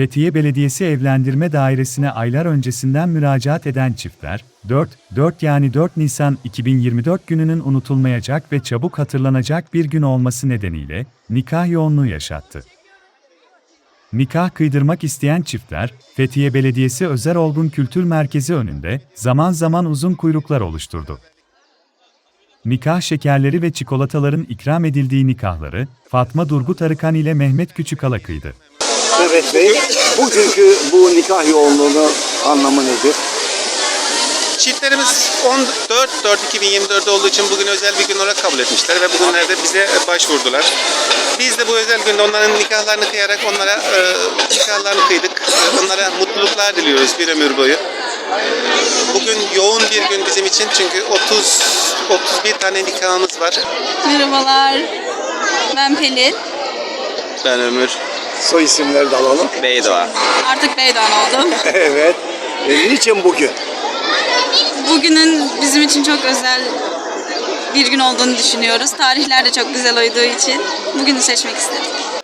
Fethiye Belediyesi Evlendirme Dairesi'ne aylar öncesinden müracaat eden çiftler, 4, 4 yani 4 Nisan 2024 gününün unutulmayacak ve çabuk hatırlanacak bir gün olması nedeniyle nikah yoğunluğu yaşattı. Nikah kıydırmak isteyen çiftler, Fethiye Belediyesi Özel Olgun Kültür Merkezi önünde zaman zaman uzun kuyruklar oluşturdu. Nikah şekerleri ve çikolataların ikram edildiği nikahları, Fatma Durgut Arıkan ile Mehmet Küçükala kıydı. Mehmet Bey, bugünkü bu nikah yoğunluğunu anlamı nedir? Çiftlerimiz 14-4-2024 olduğu için bugün özel bir gün olarak kabul etmişler ve bugünlerde bize başvurdular. Biz de bu özel günde onların nikahlarını kıyarak onlara e, nikahlarını kıydık. Onlara mutluluklar diliyoruz bir ömür boyu. Bugün yoğun bir gün bizim için çünkü 30 31 tane nikahımız var. Merhabalar. Ben Pelin. Ben Ömür Soy isimleri de alalım. Beydoğa. Artık Beydoğan oldum. evet. E, niçin bugün? Bugünün bizim için çok özel bir gün olduğunu düşünüyoruz. Tarihler de çok güzel uyduğu için bugünü seçmek istedik.